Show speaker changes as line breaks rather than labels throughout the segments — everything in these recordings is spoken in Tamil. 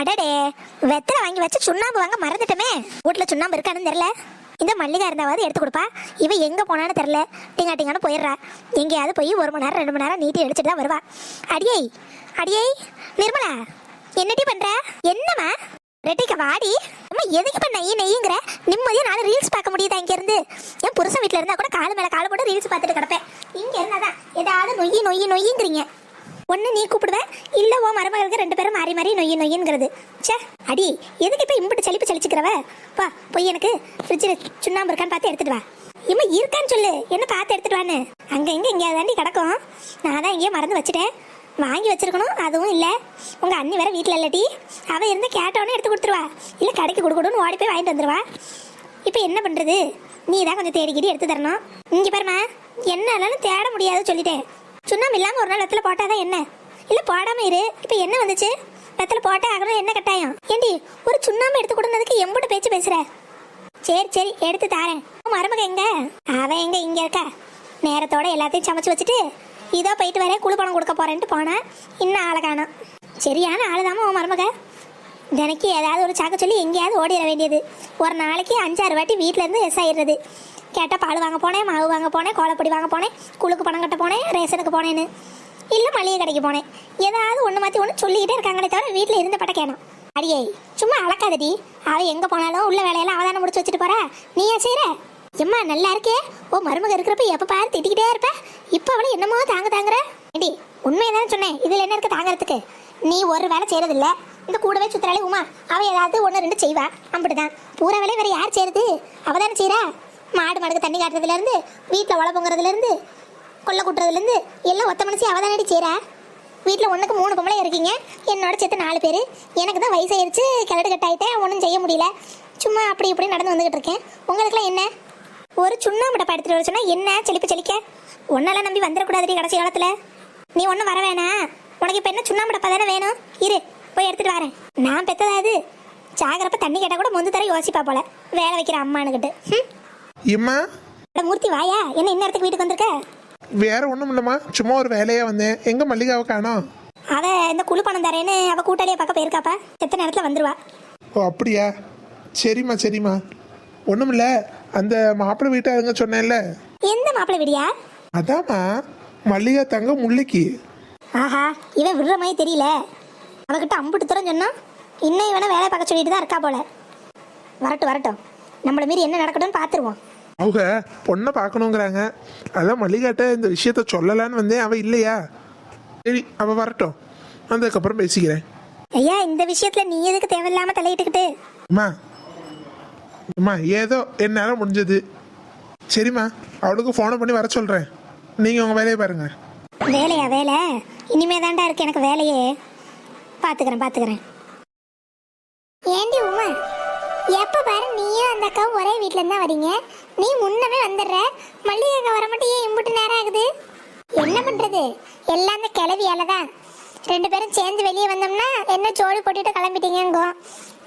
அடடே வெத்தலை வாங்கி வச்சு சுண்ணாம்பு வாங்க மறந்துட்டோமே. வீட்ல சுண்ணாம்பு இருக்கான்னு தெரியல. இந்த மல்லிகா இருந்தாவது எடுத்து கொடுப்பா. இவ எங்க போனான்னு தெரியல. டிங்கா டிங்கான்னு போயிடுறா. எங்கேயாவது போய் ஒரு மணி நேரம் ரெண்டு மணி நேரம் நீட்டி அடிச்சுட்டு தான் வருவா. அடியை அடியை நிர்மலா என்னடி பண்ற? என்னம்மா? ரெட்டைக்கு வாடி. அம்மா எதுக்கு இப்போ நெய் நெய்யுங்கிற? நிம்மதியாக நாலு ரீல்ஸ் பார்க்க முடியுதா இங்கேருந்து? என் புருஷன் வீட்டில் இருந்தால் கூட காலு மேலே காலு போட்டு ரீல்ஸ் பார்த்துட்டு கிடப்பேன். இங்கே இருந்தால் தான் ஏதாவது நொய்யி நொய்யி நொய்யுங்கிறீங்க. ஒன்று நீ கூப்பிடுவ? இல்லை ஓ மருமகளுக்கு ரெண்டு பேரும் மாறி மாறி நொய்ய நொய்யுங்கிறது சே அடி எதுக்கு இப்போ இம்பிட்டு சளிப்பு சளிச்சுக்கிறவ? வா போய் எனக்கு ஃப்ரிட்ஜில் சுண்ணாம்பு இருக்கான்னு பார்த்து எடுத்துட்டு வா. இம்மா இருக்கான்னு சொல்லு. என்ன பார்த்து எடுத்துட்டு வான்னு? அங்கே இங்கே எங்கேயாவது தாண்டி கிடக்கும். நான் தான் இங்கேயே மறந்து வச்சுட்டேன். வாங்கி வச்சிருக்கணும் அதுவும் இல்லை. உங்கள் அண்ணி வேற வீட்டில் இல்லாட்டி அவள் இருந்து கேட்டவொடனே எடுத்து கொடுத்துருவா இல்லை கடைக்கு கொடுக்கணும்னு ஓடி போய் வாங்கிட்டு வந்துடுவா இப்போ என்ன பண்ணுறது நீ தான் கொஞ்சம் தேடிக்கிட்டு எடுத்து தரணும். இங்கே பாருமா என்னாலும் தேட முடியாது சொல்லிட்டேன். சுண்ணாம்பு இல்லாமல் ஒரு நாள் வெத்தலை போட்டாதான் என்ன? இல்லை போடாமல் இரு. இப்போ என்ன வந்துச்சு? வெத்தலை போட்டே ஆகணும் என்ன கட்டாயம்? ஏண்டி ஒரு சுண்ணாம்பு எடுத்து கொடுத்ததுக்கு எம்புட்டு பேச்சு பேசுற? சரி சரி எடுத்து தாரேன். மருமக எங்க? அவன் எங்க இங்க இருக்கா? நேரத்தோட எல்லாத்தையும் சமைச்சு வச்சுட்டு இதோ போயிட்டு வரேன் குழு பணம் கொடுக்க போறேன்ட்டு போனேன் இன்னும் ஆளை காணோம். சரியான ஆளுதாம்மா உன் மருமக. தினைக்கு ஏதாவது ஒரு சாக்க சொல்லி எங்கேயாவது ஓடிட வேண்டியது. ஒரு நாளைக்கு அஞ்சாறு வாட்டி வீட்டிலேருந்து இருந்து எஸ் ஆயிடுறது. கேட்டால் பால் வாங்க போனேன் மாவு வாங்க போனேன் கோலப்பொடி வாங்க போனேன் குழுக்கு பணம் கட்ட போனேன் ரேஷனுக்கு போனேன்னு. இல்லை மளிகை கடைக்கு போனேன். ஏதாவது ஒன்று மாற்றி ஒன்று சொல்லிக்கிட்டே இருக்காங்களே தவிர வீட்டில் இருந்த பட்ட கேணும் அடியே சும்மா அளக்காதடி அவ எங்கே போனாலும் உள்ள வேலையெல்லாம் அவதானம் முடிச்சு வச்சுட்டு போறா. நீயா செய்கிற எம்மா நல்லா இருக்கே. ஓ மருமக இருக்கிறப்ப எப்போ பாரு திட்டிக்கிட்டே இருப்ப. இப்போ அவளை என்னமோ தாங்க தாங்குற. ஏடி உண்மையை தானே சொன்னேன். இதில் என்ன இருக்கு தாங்கிறதுக்கு? நீ ஒரு வேலை செய்யறதில்ல இந்த கூடவே சுத்துறாளே உமா. அவள் ஏதாவது ஒன்று ரெண்டு செய்வா. அப்படிதான் பூரா வேலை வேறு யார் செய்யறது அவள் தானே செய்யறா மாடு மாடுக்கு தண்ணி காட்டுறதுலேருந்து வீட்டில் உழ பொங்குறதுலேருந்து கொல்லை குட்டுறதுல எல்லாம் ஒத்த மனசி அவதானடி தானடி வீட்டில் ஒன்றுக்கு மூணு பொம்பளை இருக்கீங்க. என்னோட சேர்த்து நாலு பேர். எனக்கு தான் வயசாயிருச்சு கிழடு கட்டாயிட்டேன் ஒன்றும் செய்ய முடியல. சும்மா அப்படி இப்படி நடந்து வந்துகிட்டு இருக்கேன். உங்களுக்குலாம் என்ன? ஒரு சுண்ணாம்பு டப்பா வர சொன்னால் என்ன? செழிப்பு செழிக்க. ஒன்றால் நம்பி வந்துடக்கூடாதுடி கடைசி காலத்தில். நீ ஒன்றும் வர வேணாம். உனக்கு இப்போ என்ன சுண்ணாம்பு டப்பா தானே வேணும்? இரு போய் எடுத்துகிட்டு வரேன். நான் பெற்றதாது இது தண்ணி கேட்டால் கூட முந்து தர யோசிப்பா போல. வேலை வைக்கிற அம்மானுக்கிட்டு ம்
இம்மா
அட மூர்த்தி வாயா என்ன இன்னத்துக்கு வீட்டுக்கு வந்திருக்க?
வேற ஒன்றும் இல்லைம்மா சும்மா ஒரு வேலையா வந்தேன். எங்க மல்லிகாவை காணோம்?
அவ இந்த குழு பணம் தரேன்னு அவ கூட்டாளியை பார்க்க போயிருக்காப்பா. செத்த நேரத்தில் வந்துருவா.
ஓ அப்படியா? சரிம்மா சரிம்மா. ஒன்றும் இல்லை அந்த மாப்பிள்ளை வீட்டாருங்க சொன்னேன்ல.
எந்த மாப்பிள்ளை விடியா?
அதாம்மா மல்லிகா தங்க முல்லைக்கு
ஆஹா இவன் விடுற மாதிரி தெரியல. அவகிட்ட அம்புட்டு தூரம் சொன்னா இன்னும் இவனை வேலை பார்க்க சொல்லிட்டு தான் இருக்கா போல. வரட்டும் வரட்டும். நம்மள மீறி என்ன நடக்கட்டும்னு பார்த்துருவோம்.
அவங்க பொண்ணை பார்க்கணுங்கிறாங்க. அதான் மல்லிகாட்ட இந்த விஷயத்த சொல்லலான்னு வந்தேன். அவ இல்லையா? சரி அவ வரட்டும். வந்ததுக்கப்புறம் பேசிக்கிறேன்.
ஐயா இந்த விஷயத்துல நீ எதுக்கு தேவையில்லாம தலையிட்டுக்கிட்டு?
அம்மா. அம்மா ஏதோ என்னால் முடிஞ்சது. சரிம்மா அவளுக்கு ஃபோனை பண்ணி வர சொல்கிறேன் நீங்கள் உங்கள் வேலையை பாருங்கள்
வேலையா வேலை? இனிமே தாண்டா இருக்கு எனக்கு வேலையே. பாத்துக்கிறேன் பாத்துக்கிறேன். ஏண்டி உமா? எப்ப பாரு நீயும் அந்த அக்காவும் ஒரே வீட்ல இருந்தா வரீங்க. நீ முன்னமே வந்துடுற. மல்லிகை அக்கா வர மட்டும் ஏன் இம்புட்டு நேரம் ஆகுது. என்ன பண்றது? எல்லாம் அந்த கிளவியால தான். ரெண்டு பேரும் சேர்ந்து வெளியே வந்தோம்னா என்ன ஜோடி போட்டுட்டு கிளம்பிட்டீங்கங்கோ.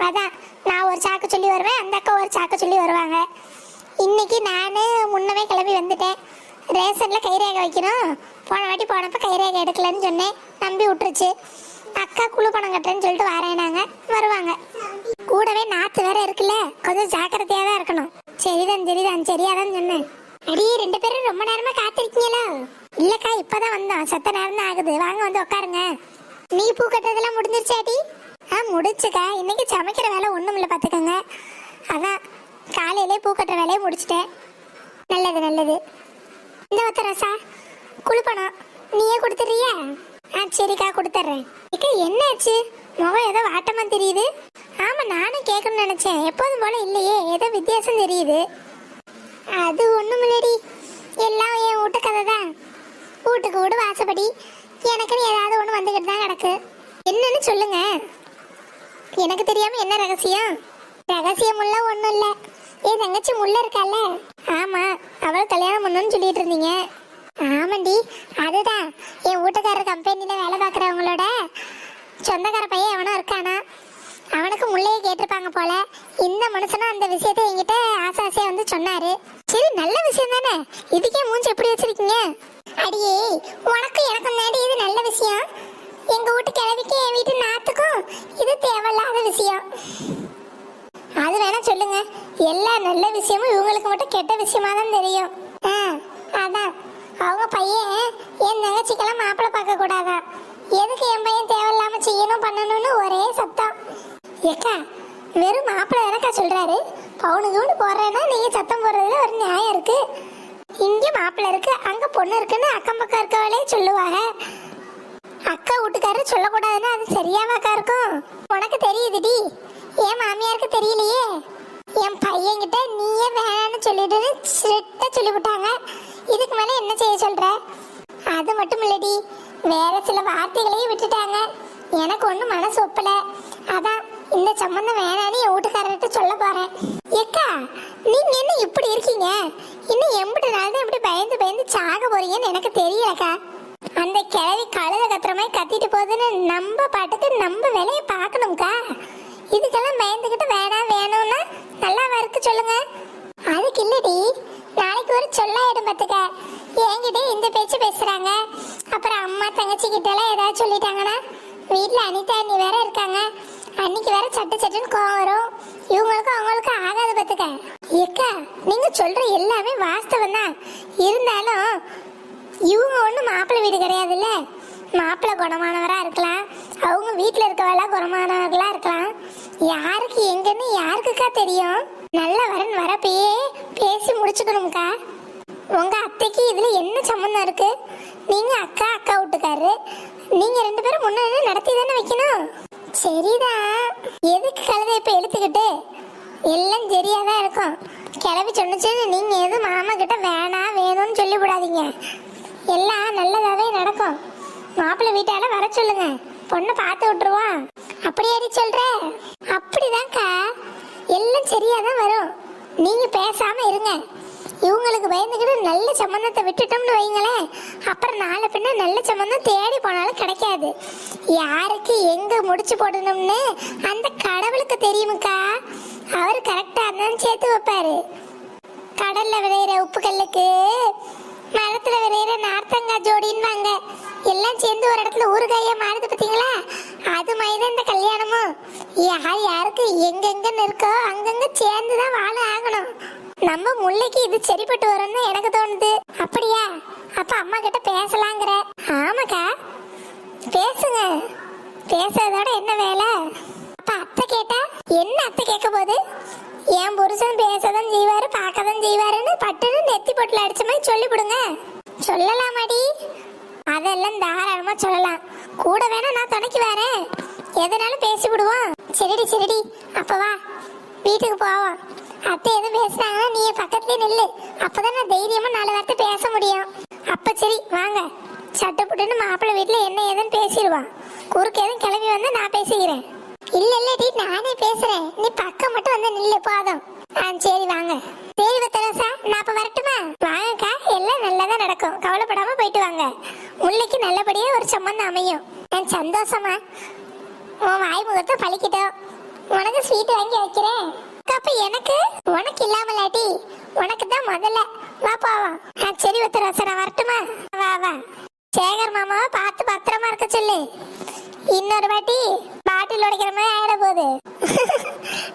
அதான் நான் ஒரு சாக்கு சொல்லி வருவேன் அந்த அக்கா ஒரு சாக்கு சொல்லி வருவாங்க. இன்னைக்கு நான் முன்னமே கிளம்பி வந்துட்டேன். ரேஷன்ல கைரேகை வைக்கணும். போன வாட்டி போனப்ப கைரேகை எடுக்கலன்னு சொன்னேன். நம்பி விட்டுருச்சு. அக்கா குழு பணம் கட்டுறேன்னு சொல்லிட்டு வரேனாங்க வருவாங்க. கூடவே நாத்து வேற இருக்குல்ல? கொஞ்சம் ஜாக்கிரதையா தான் இருக்கணும். சரிதான் சரிதான் சரியா தான் சொன்னேன். அடி ரெண்டு பேரும் ரொம்ப நேரமா காத்திருக்கீங்களா? இல்லக்கா இப்பதான் வந்தோம். சத்த நேரம் தான் ஆகுது. வாங்க வந்து உட்காருங்க. நீ பூ கட்டுறதெல்லாம் முடிஞ்சிருச்சாடி ஆ முடிச்சுக்கா. இன்னைக்கு சமைக்கிற வேலை ஒண்ணும் இல்லை பாத்துக்கோங்க. அதான் காலையிலே பூ கட்டுற வேலையை முடிச்சிட்டேன். நல்லது நல்லது. இந்த ஒத்த ரசா குளிப்பணம் நீயே கொடுத்துறியா ஆ சரிக்கா கொடுத்துட்றேன் இக்கா என்னாச்சு? முகம் ஏதோ வாட்டமா தெரியுது. ஆமா நானும் கேட்கணும்னு நினைச்சேன். எப்போதும் போல இல்லையே ஏதோ வித்தியாசம் தெரியுது. அது ஒண்ணும் இல்லடி. எல்லாம் என் வீட்டு கதை தான். வீட்டுக்கு வீடு வாசப்படி. எனக்குன்னு ஏதாவது ஒன்று வந்துக்கிட்டு தான் கிடக்கு. என்னன்னு சொல்லுங்க. எனக்கு தெரியாம என்ன ரகசியம்? ரகசியம் உள்ள ஒண்ணும் இல்ல. என் தங்கச்சி முள்ள இருக்கால ஆமா அவள் கல்யாணம் பண்ணணும்னு சொல்லிட்டு இருந்தீங்க. ஆமாண்டி அதுதான். என் வீட்டுக்காரர் கம்பெனியில் வேலை பார்க்குறவங்களோட சொந்தக்கார பையன் எவனோ இருக்கானா. அவனுக்கு முள்ளையே கேட்டிருப்பாங்க போல. இந்த மனுஷனும் அந்த விஷயத்தை என்கிட்ட ஆசை ஆசையா வந்து சொன்னாரு. சரி நல்ல விஷயம் தானே? இதுக்கே மூஞ்சி எப்படி வச்சிருக்கீங்க? அடியே உனக்கும் எனக்கும் தாண்டி இது நல்ல விஷயம்.
எங்க வீட்டு கிழவிக்கு என் வீட்டு நாத்துக்கும் இது தேவையில்லாத விஷயம். அது வேணா சொல்லுங்க. எல்லா நல்ல விஷயமும் இவங்களுக்கு மட்டும் கெட்ட விஷயமா தான் தெரியும். ஆ, அதான். அவங்க பையன் என் தங்கச்சிக்கெல்லாம் மாப்பிள்ளை பார்க்க கூடாதா? எதுக்கு என் பையன் தேவையில்லாம செய்யணும் பண்ணணும்னு ஒரே சத்தம். ஏக்கா வெறும் மாப்பிள்ளை எனக்கா சொல்றாரு? பவுனு கவுனு போடுறேன்னா நீங்க சத்தம் போடுறதுல ஒரு நியாயம் இருக்கு. இங்க மாப்பிள்ளை இருக்கு அங்க பொண்ணு இருக்குன்னு அக்கம் பக்கம் இருக்கவளே சொல்லுவாங்க. அக்கா வீட்டுக்காரர் சொல்லக்கூடாதுன்னா அது சரியாவாக்கா இருக்கும்? உனக்கு தெரியுதுடி. என் மாமியாருக்கு தெரியலையே. என் பையன்கிட்ட நீயே வேணான்னு சொல்லிட்டு ஸ்ட்ரிக்டா சொல்லிவிட்டாங்க. இதுக்கு மேலே என்ன செய்ய சொல்ற? அது மட்டும் இல்லடி. வேற சில வார்த்தைகளையும் விட்டுட்டாங்க. எனக்கு ஒன்றும் மனசு ஒப்பல. அதான் இந்த சம்பந்தம் வேணான்னு என் வீட்டுக்காரர்கிட்ட சொல்ல போறேன். ஏக்கா நீங்க என்ன இப்படி இருக்கீங்க? இன்னும் எம்பிட்டு நாள் தான் இப்படி பயந்து பயந்து சாக போறீங்கன்னு எனக்கு தெரியலக்கா. அந்த கிழவி கழுத கத்துற மாதிரி கத்திட்டு போகுதுன்னு நம்ம பாட்டுக்கு நம்ம வேலையை பார்க்கணும்க்கா. இதுக்கெல்லாம் பயந்துக்கிட்டு வேணாம் வேணும்னா நல்லாவா இருக்கு சொல்லுங்க. அதுக்கு இல்லடி. ஒரு சொல்லாயிடும் பார்த்துக்க என்கிட்ட இந்த பேச்சு பேசுறாங்க. அப்புறம் அம்மா தங்கச்சி கிட்ட எல்லாம் ஏதாவது சொல்லிட்டாங்கன்னா வீட்டில் அனிதா அண்ணி வேற இருக்காங்க. அன்னைக்கு வேற சட்டு சட்டுன்னு கோவம் வரும். இவங்களுக்கும் அவங்களுக்கும் ஆகாது பார்த்துக்க ஏக்கா நீங்க சொல்ற எல்லாமே வாஸ்தவம் தான். இருந்தாலும் இவங்க ஒன்றும் மாப்பிள்ளை வீடு கிடையாதுல்ல. மாப்பிள்ளை குணமானவரா இருக்கலாம். அவங்க வீட்டில் இருக்கவெல்லாம் குணமானவர்களா இருக்கலாம். யாருக்கு எங்கன்னு யாருக்குக்கா தெரியும்? நல்ல வரன் வரப்பயே பேசி முடிச்சுக்கணும்க்கா. உங்க அத்தைக்கு இதுல என்ன சம்மந்தம் இருக்கு? நீங்க அக்கா அக்கா வீட்டுக்காரரு நீங்க ரெண்டு பேரும் முன்னாடி நடத்தி தானே வைக்கணும்? சரிதான் எதுக்கு கழுதை இப்ப எடுத்துக்கிட்டு எல்லாம் சரியாதான் இருக்கும். கிளவி சொன்னுச்சுன்னு நீங்க எதுவும் மாமா கிட்ட வேணாம் வேணும்னு சொல்லி விடாதீங்க எல்லாம் நல்லதாவே நடக்கும். மாப்பிள்ளை வீட்டால வர சொல்லுங்க. பொண்ணை பார்த்து விட்டுருவோம். அப்படியே சொல்ற? அப்படிதான்க்கா. எல்லாம் சரியாதான் வரும். நீங்க பேசாம இருங்க. இவங்களுக்கு பயந்துக்கிட்டு நல்ல சம்பந்தத்தை விட்டுட்டோம்னு வைங்களேன். அப்புறம் நாளை பின்ன நல்ல சம்பந்தம் தேடி போனாலும் கிடைக்காது. யாருக்கு எங்க முடிச்சு போடணும்னு அந்த கடவுளுக்கு தெரியுமுக்கா? அவர் கரெக்டா இருந்தாலும் சேர்த்து வைப்பாரு. கடல்ல விளையிற உப்பு கல்லுக்கு மரத்துல விளையிற நார்த்தங்காய் ஜோடின்வாங்க எல்லாம் சேர்ந்து ஒரு இடத்துல ஊறுகாயா மாறுது பார்த்தீங்களா? அது மாதிரி இந்த கல்யாணமும். யார் யாருக்கு எங்கெங்கன்னு இருக்கோ அங்கங்க சேர்ந்து தான் வாழ ஆகணும். நம்ம முல்லைக்கு இது சரிப்பட்டு வரும்னு எனக்கு தோணுது. அப்படியா? அப்ப அம்மா கிட்ட பேசலாங்கிற. ஆமாக்கா. பேசுங்க. பேசுறதோட என்ன வேலை? அப்ப அத்தை கேட்டா என்ன அத்தை கேட்க போகுது? என் புருஷன் பேசதான் செய்வாரு பார்க்கதான் செய்வாருன்னு பட்டுன்னு நெத்தி பொட்டில் அடிச்ச மாதிரி சொல்லிவிடுங்க சொல்லலாமாடி? அதெல்லாம் தாராளமா சொல்லலாம். கூட வேணா நான் துணைக்கு வரேன். எதனாலும் பேசி விடுவோம். சரிடி சரிடி. அப்ப வா. வீட்டுக்கு போவோம். அத்தை எதுவும் பேசுறாங்கன்னா நீ பக்கத்துலயே நில்லு. அப்பதான் நான் தைரியமா நாலு வார்த்தை பேச முடியும். அப்ப சரி வாங்க. சட்டை புட்டுன்னு மாப்பிள்ளை வீட்டுல என்ன ஏதுன்னு பேசிடுவான் குறுக்கு எதுவும் கிளம்பி வந்து நான் பேசிக்கிறேன். இல்ல இல்லடி நானே பேசுறேன். நீ பக்கம் மட்டும் வந்து நில்லு போதும். ஆ சரி வாங்க. நான் அப்ப வரட்டுமா? வாங்கக்கா எல்லாம் நல்லதா நடக்கும். கவலைப்படாம போயிட்டு வாங்க. முல்லைக்கு நல்லபடியா ஒரு சம்மந்தம் அமையும். நான் சந்தோஷமா உன் வாய் முகத்தை பழிக்கிட்டோம். உனக்கு ஸ்வீட் வாங்கி வைக்கிறேன். அப்ப எனக்கு? உனக்கு இல்லாமலாட்டி உனக்கு தான் முதல்ல. வா போவோம். ஆ சரி வத்தரசா நான் வரட்டுமா? வா வா. சேகர் மாமாவை பார்த்து பத்திரமா இருக்க சொல்லு. இன்னொரு வாட்டி பாட்டில் உடைக்கிற மாதிரி ஆயிட போகுது.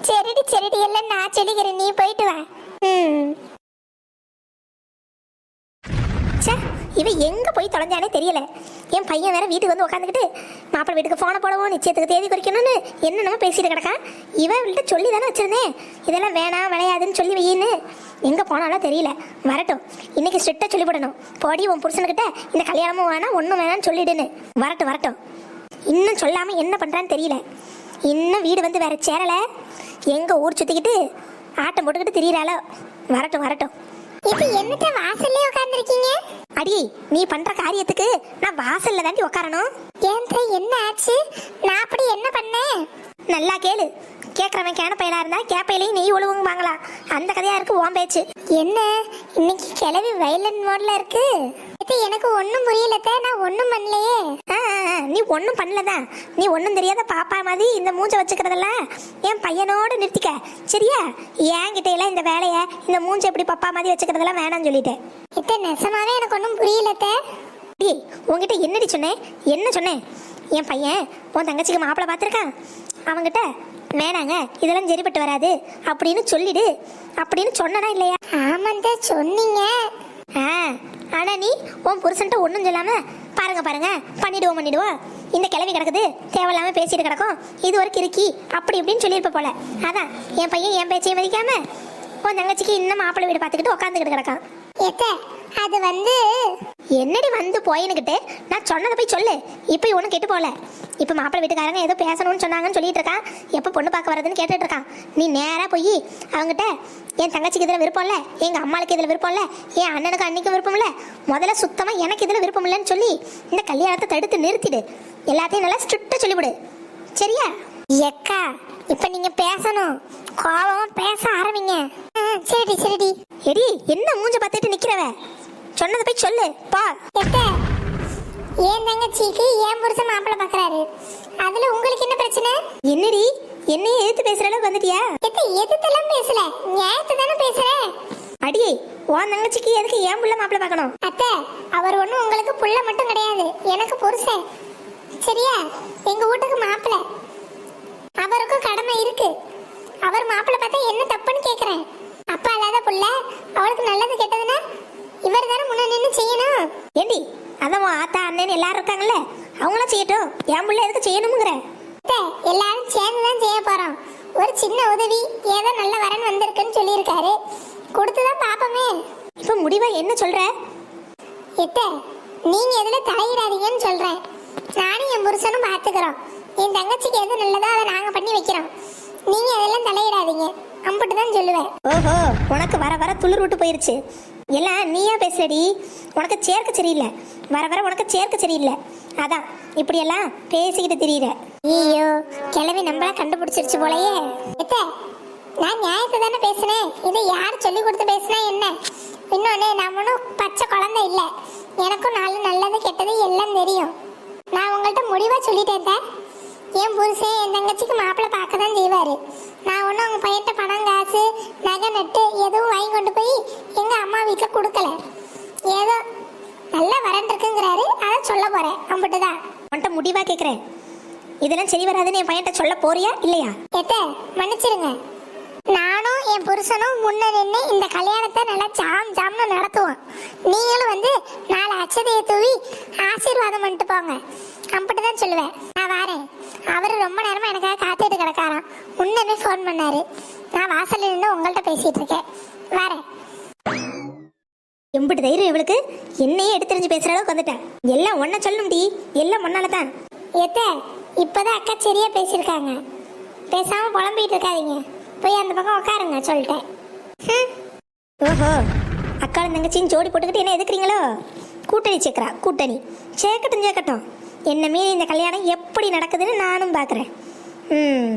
சரிடி சரிடி எல்லாம் நான் சொல்லிக்கிறேன். நீ போயிட்டு வா. ம்.
ச்சே இவ எங்க போய் தொலைஞ்சானே தெரியல. என் பையன் வேற வீட்டுக்கு வந்து உட்காந்துக்கிட்டு மாப்பிள்ளை வீட்டுக்கு ஃபோனை போடவும் நிச்சயத்துக்கு தேதி குறிக்கணும்னு என்னென்னமோ பேசிட்டு கிடக்கா. இவன்கிட்ட சொல்லி தானே வச்சிருந்தேன் இதெல்லாம் வேணாம் விளையாதுன்னு சொல்லி வையின்னு. எங்க போனாலும் தெரியல. வரட்டும். இன்னைக்கு ஸ்ட்ரிக்டா சொல்லிவிடணும். போடி உன் புருஷனுக்கிட்ட இந்த கல்யாணமும் வேணாம் ஒன்றும் வேணாம்னு சொல்லிடுன்னு. வரட்டும் வரட்டும். இன்னும் சொல்லாம என்ன பண்றான்னு தெரியல. இன்னும் வீடு வந்து வேற சேரல. எங்க ஊர் சுத்திக்கிட்டு ஆட்டம் போட்டுக்கிட்டு திரியறாளோ. வரட்டும் வரட்டும்.
இது என்னத்த வாசல்லே உட்கார்ந்திருக்கீங்க
அடி நீ பண்ற காரியத்துக்கு நான் வாசல்ல தாண்டி உட்காரணும்
ஏன் தே, என்ன ஆச்சு? நான் அப்படி என்ன பண்ணேன்?
நல்லா கேளு. கேட்கறவன் கேன பையலா இருந்தா கேப்பையிலையும் நெய் வாங்கலாம் அந்த கதையா இருக்கு உன் பேச்சு.
என்ன? இன்னைக்கு கிளவி வயலன் மோட்ல இருக்கு? இது எனக்கு ஒண்ணும் புரியலத்த. நான் ஒண்ணும் பண்ணலையே.
நீ ஒன்றும் பண்ணலதான். நீ ஒன்றும் தெரியாத பாப்பா மாதிரி இந்த மூஞ்ச வச்சுக்கிறதெல்லாம் என் பையனோட நிறுத்திக்க. சரியா? என்கிட்ட எல்லாம் இந்த வேலையை இந்த மூஞ்ச எப்படி பப்பா மாதிரி வச்சுக்கிறதெல்லாம் வேணாம்னு சொல்லிட்டேன்.
இத்த நெசமாவே எனக்கு ஒண்ணும் புரியலத்த
டேய் உன்கிட்ட என்னடி சொன்னேன்? என்ன சொன்னேன்? என் பையன் உன் தங்கச்சிக்கு மாப்பிள்ளை பார்த்துருக்கான்? அவங்கிட்ட வேணாங்க இதெல்லாம் சரிப்பட்டு வராது. அப்படின்னு சொல்லிடு. அப்படின்னு சொன்னனா இல்லையா?
ஆமாந்த சொன்னீங்க.
ஆ ஆனா நீ உன் புருஷன்ட்ட ஒன்றும் சொல்லாம பாருங்க பாருங்க. பண்ணிடுவோம் பண்ணிடுவோம். இந்த கிளவி கிடக்குது. தேவையில்லாம பேசிட்டு கிடக்கும். இது ஒரு கிறுக்கி. அப்படி இப்படின்னு சொல்லியிருப்ப போல. அதான். என் பையன் என் பேச்சையும் மதிக்காம உன் தங்கச்சிக்கு இன்னும் மாப்பிள்ளை வீடு பார்த்துக்கிட்டு உட்காந்துக்கிட்டு கிடக்கான்.
எத்த அது வந்து
என்னடி வந்து போயின்னுக்கிட்டு நான் சொன்னதை போய் சொல்லு. இப்போ இவனும் கெட்டு போகல. இப்போ மாப்பிள்ளை வீட்டுக்காரங்க ஏதோ பேசணும்னு சொன்னாங்கன்னு சொல்லிட்டு இருக்கான். எப்போ பொண்ணு பார்க்க வரதுன்னு கேட்டுட்டு இருக்கான். நீ நேராக போய் அவங்ககிட்ட என் தங்கச்சிக்கு இதில் விருப்பம் இல்லை. எங்கள் அம்மாளுக்கு இதில் விருப்பம் இல்லை. என் அண்ணனுக்கு அன்னைக்கும் விருப்பம் இல்லை. முதல்ல சுத்தமாக எனக்கு இதில் விருப்பம் இல்லைன்னு சொல்லி இந்த கல்யாணத்தை தடுத்து நிறுத்திடு. எல்லாத்தையும் நல்லா ஸ்ட்ரிக்டாக சொல்லிவிடு. சரியா?
எக்கா இப்போ நீங்கள் பேசணும். கோபமாக பேச ஆரம்பிங்க. சரிடி சரிடி.
எடி என்ன மூஞ்ச பார்த்துட்டு நிற்கிறவ சொன்னதை போய் சொல்லு பா.
ஏன் தங்கச்சிக்கு ஏன் புருஷன் மாப்பிள்ளை பாக்குறாரு? அதுல உங்களுக்கு என்ன பிரச்சனை?
என்னடி? என்னையே எதிர்த்து பேசுகிற அளவுக்கு வந்துட்டியா?
எத்த எதுத்தெல்லாம் பேசல. நியாயத்தை தானே பேசுறேன்
அடியே உன் தங்கச்சிக்கு எதுக்கு ஏன் புள்ள மாப்பிள்ளை பார்க்கணும்?
அத்தை அவர் ஒண்ணும் உங்களுக்கு புள்ள மட்டும் கிடையாது. எனக்கு புருஷன். சரியா? எங்க வீட்டுக்கு மாப்பிள்ளை அவருக்கும் கடமை இருக்கு. அவர் மாப்பிள்ளை பார்த்தா என்ன தப்புன்னு கேக்குறேன். அப்பா இல்லாத புள்ள அவளுக்கு நல்லது கெட்டதுன்னா இவர் தானே முன்ன நின்று செய்யணும்
ஏண்டி அதான் உன் ஆத்தா அண்ணன் எல்லாரும் இருக்காங்கல்ல அவங்களும் செய்யட்டும். என் பிள்ளை எதுக்கு செய்யணுங்கிற
எல்லாரும் சேர்ந்து தான் செய்ய போறோம். ஒரு சின்ன உதவி ஏதோ நல்ல வரன் வந்திருக்குன்னு சொல்லியிருக்காரு. கொடுத்துதான் பாப்போமே
இப்போ முடிவா என்ன சொல்ற?
எத்த நீங்க எதுல தலையிடாதீங்கன்னு சொல்றேன். நானும் என் புருஷனும் பாத்துக்கிறோம் என் தங்கச்சிக்கு எது நல்லதோ அதை நாங்க பண்ணி வைக்கிறோம். நீங்க அதெல்லாம் தலையிடாதீங்க. அம்பிட்டு தான் சொல்லுவேன்.
ஓஹோ உனக்கு வர வர துளிர் விட்டு போயிருச்சு. எல்லாம் நீயா பேசுறடி. உனக்கு சேர்க்க சரியில்லை. வர வர உனக்கு சேர்க்க சரியில்லை. அதான் இப்படியெல்லாம் பேசிக்கிட்டு தெரியுற.
ஐயோ கிளவி நம்மள கண்டுபிடிச்சிருச்சு போலயே. எத்த நான் நியாயத்தை தானே பேசுனேன் இதை யார் சொல்லி கொடுத்து பேசுனா என்ன? இன்னொன்னே நான் ஒன்றும் பச்சை குழந்தை இல்லை. எனக்கும் நாலு நல்லது கெட்டது எல்லாம் தெரியும். நான் உங்கள்கிட்ட முடிவாக சொல்லிட்டேன் என் புருஷன் என் தங்கச்சிக்கு மாப்பிள்ளை பார்க்க தான் செய்வாரு. நான் ஒன்றும் அவங்க பையன்ட்ட பணம் காசு நகை நட்டு எதுவும் வாங்கி கொண்டு போய் எங்க அம்மா வீட்டில் கொடுக்கல. ஏதோ நல்ல வரன் இருக்குங்கிறாரு. அதை சொல்ல போறேன். அம்பிட்டு தான்
உன்கிட்ட முடிவா கேட்குறேன் இதெல்லாம் சரி வராதுன்னு என் பையன்கிட்ட சொல்ல போறியா இல்லையா?
எத்த மன்னிச்சிருங்க. நானும் என் புருஷனும் முன்ன நின்று இந்த கல்யாணத்தை நல்லா ஜாம் ஜாம்னு நடத்துவோம். நீங்களும் வந்து நாலு அச்சதையை தூவி ஆசீர்வாதம் பண்ணிட்டு போங்க. அம்பிட்டு தான் சொல்லுவேன். நான் வாரேன். அவர் ரொம்ப நேரமாக எனக்காக காத்துட்டு கிடக்காராம். முன்னமே ஃபோன் பண்ணாரு. நான் வாசலில் நின்று உங்கள்கிட்ட பேசிட்டு இருக்கேன். வரேன்.
எம்பிட்டு தைரியம் இவளுக்கு? என்னையே எடுத்துரிஞ்சு பேசுற அளவுக்கு வந்துட்டேன். எல்லாம் ஒன்ன சொல்லணும்டி எல்லாம் ஒன்னால தான்.
எத்த இப்பதான் அக்கா சரியா பேசியிருக்காங்க. பேசாம புலம்பிட்டு இருக்காதீங்க. போய் அந்த பக்கம் உட்காருங்க சொல்லிட்டேன்.
ஓஹோ அக்காளும் தங்கச்சின்னு ஜோடி போட்டுக்கிட்டு என்ன எதுக்குறீங்களோ? கூட்டணி சேர்க்குறா கூட்டணி. சேர்க்கட்டும் சேர்க்கட்டும். என்ன மீறி இந்த கல்யாணம் எப்படி நடக்குதுன்னு நானும் பார்க்குறேன் ம்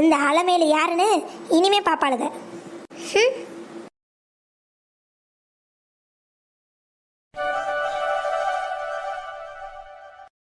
இந்த அலமையில் யாருன்னு இனிமே பாப்பாளுங்க.